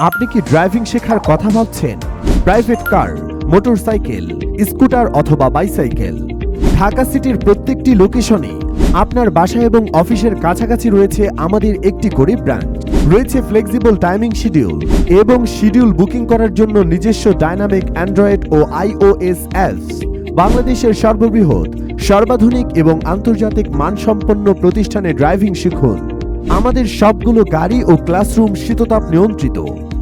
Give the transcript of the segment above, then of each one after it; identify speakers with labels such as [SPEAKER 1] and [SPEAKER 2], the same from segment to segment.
[SPEAKER 1] আপনি কি ড্রাইভিং শেখার কথা ভাবছেন? প্রাইভেট কার, মোটরসাইকেল, স্কুটার অথবা বাইসাইকেল। ঢাকা সিটির প্রত্যেকটি লোকেশনে আপনার বাসা এবং অফিসের কাছাকাছি রয়েছে আমাদের একটি করে ব্রাঞ্চ রয়েছে ফ্লেক্সিবল টাইমিং শিডিউল এবং শিডিউল বুকিং করার জন্য নিজস্ব ডাইনামিক অ্যান্ড্রয়েড ও আইওএস অ্যাপস বাংলাদেশের সর্ববৃহৎ, সর্বাধুনিক এবং আন্তর্জাতিক মানসম্পন্ন প্রতিষ্ঠানে ড্রাইভিং শিখুন। আমাদের সবগুলো গাড়ি ও ক্লাসরুম শীততাপ নিয়ন্ত্রিত।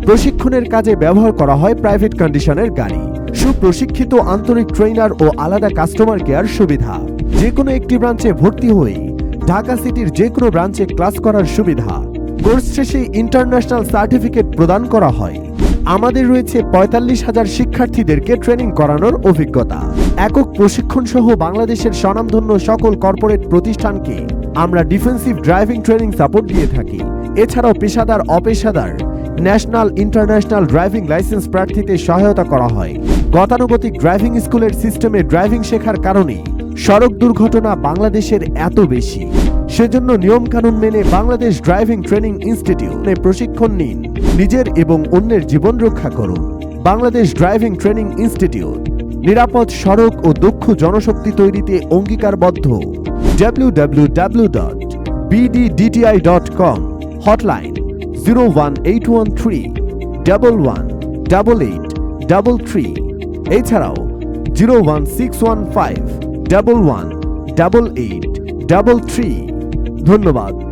[SPEAKER 1] প্রশিক্ষণের কাজে ব্যবহার করা হয় প্রাইভেট কন্ডিশনের গাড়ি। সুপ্রশিক্ষিত আন্তরিক ট্রেনার ও আলাদা কাস্টমার কেয়ার সুবিধা। যে কোনো একটি ব্রাঞ্চে ভর্তি হয়ে ঢাকা সিটির যে কোনো ব্রাঞ্চে ক্লাস করার সুবিধা। কোর্স শেষে ইন্টারন্যাশনাল সার্টিফিকেট প্রদান করা হয়। আমাদের রয়েছে পঁয়তাল্লিশ হাজার শিক্ষার্থীদেরকে ট্রেনিং করানোর অভিজ্ঞতা। একক প্রশিক্ষণ সহ বাংলাদেশের স্বনামধন্য সকল কর্পোরেট প্রতিষ্ঠানকে আমরা ডিফেন্সিভ ড্রাইভিং ট্রেনিং সাপোর্ট দিয়ে থাকি। এছাড়াও পেশাদার, অপেশাদার, ন্যাশনাল ইন্টারন্যাশনাল ড্রাইভিং লাইসেন্স প্রার্থীতে সহায়তা করা হয়। গতানুগতিক ড্রাইভিং স্কুলের সিস্টেমে ড্রাইভিং শেখার কারণে সড়ক দুর্ঘটনা বাংলাদেশের এত বেশি। সেজন্য নিয়মকানুন মেনে বাংলাদেশ ড্রাইভিং ট্রেনিং ইনস্টিটিউটে প্রশিক্ষণ নিন। নিজের এবং অন্যের জীবন রক্ষা করুন। Bangladesh driving training institute. নিরাপদ, সড়ক ও দক্ষ জনশক্তি তৈরিতে অঙ্গীকারবদ্ধ। www.bddti.com hotline zero one eight one three double one double eight double three এছাড়াও zero one six one five double one double eight double three ধন্যবাদ।